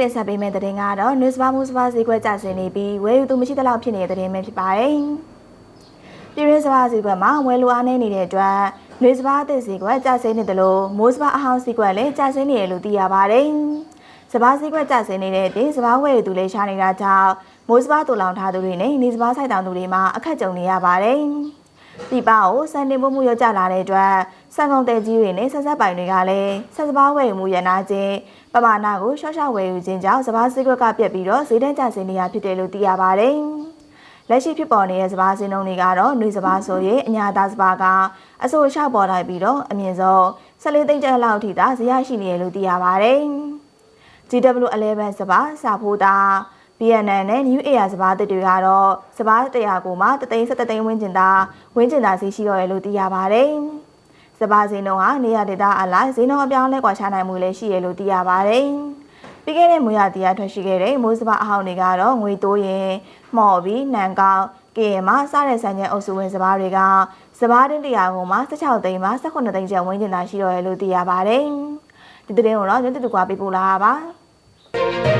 တင်ဆက်ပေးမယ့်သတင်းကတော့ News Bar News Bar ဈေးကွက်ကျဆင်းနေပြီးဝယ်ယူသူမရှိသလောက်ဖြစ်နေတဲ့သတင်းပဲဖြစ်ပါတယ်။ပြည်ရင်းစပါးဈေးကွက်မှာဝယ်လိုအားနည်းနေတဲ့အတွက် News Bar အသစ်ဈေးကွက်ကျဆင်းနေတယ်လို့ Moose Bar အဟောင်းဈေးကွက်လည်းကျဆင်းနေတယ်လို့သိရပါတယ်။စပါးဈေးကွက်ကျဆင်းနေတဲ့အပြင်စပါးဝယ်ယူသူလည်းရှားနေတာကြောင့် Moose Bar တူလောင်ထားသူတွေနဲ့နေစပါးဆိုင်တောင်သူတွေမှာအခက်ကြုံနေရပါတယ်။ ဒီပါကိုစံတင်မှုမှုရောက်ကြလာတဲ့အတွက်စံကုန်တဲ့ကြီးတွေနဲ့ဆက်ဆက်ပိုင်တွေကလည်းဆက်စပါးဝယ်ယူမှုရနာခြင်းပမာဏကိုရှော့ရှော့ဝယ်ယူခြင်းကြောင့်စပါးစည်းကွက်ကပြက်ပြီးတော့ဈေးတန်းကျဆင်းနေရဖြစ်တယ်လို့သိရပါတယ်။လက်ရှိဖြစ်ပေါ်နေတဲ့စပါးစင်းလုံးတွေကတော့နှွေစပါးဆိုရင်အညာသားစပါးကအစိုးရပေါ်လိုက်ပြီးတော့အမြင့်ဆုံး14သိန်းကျပ်လောက်ထိသာဈေးရရှိနေတယ်လို့သိရပါတယ်။ GW11 စပါးစာဖိုးတာ BNN နဲ့ New Air စပါးတစ်တွေကတော့စပါး100ကိုမှတသိန်း7သိန်းဝန်းကျင်သာဝန်းကျင်သာဈေးရှိတော့ရလို့သိရပါတယ်။စပါးဈေးနှုန်းဟာနေရာဒေသအလိုက်ဈေးနှုန်းအပြောင်းအလဲကွာခြားနိုင်မှုလည်းရှိရလို့သိရပါတယ်။ပြီးခဲ့တဲ့မွေရတရားထွက်ရှိခဲ့တဲ့မိုးစပါးအဟောင်းတွေကတော့ငွေတိုးရင်မှော်ပြီးနန်ကောက်ကရင်မှာစားတဲ့ဆန်ကျဲအုပ်စုဝင်စပါးတွေကစပါးတင်း100ကိုမှ16သိန်းမှ18သိန်းကျပ်ဝန်းကျင်သာရှိတော့ရလို့သိရပါတယ်။ဒီသတင်းကိုတော့ညတူတူကပေးပို့လာပါပါ။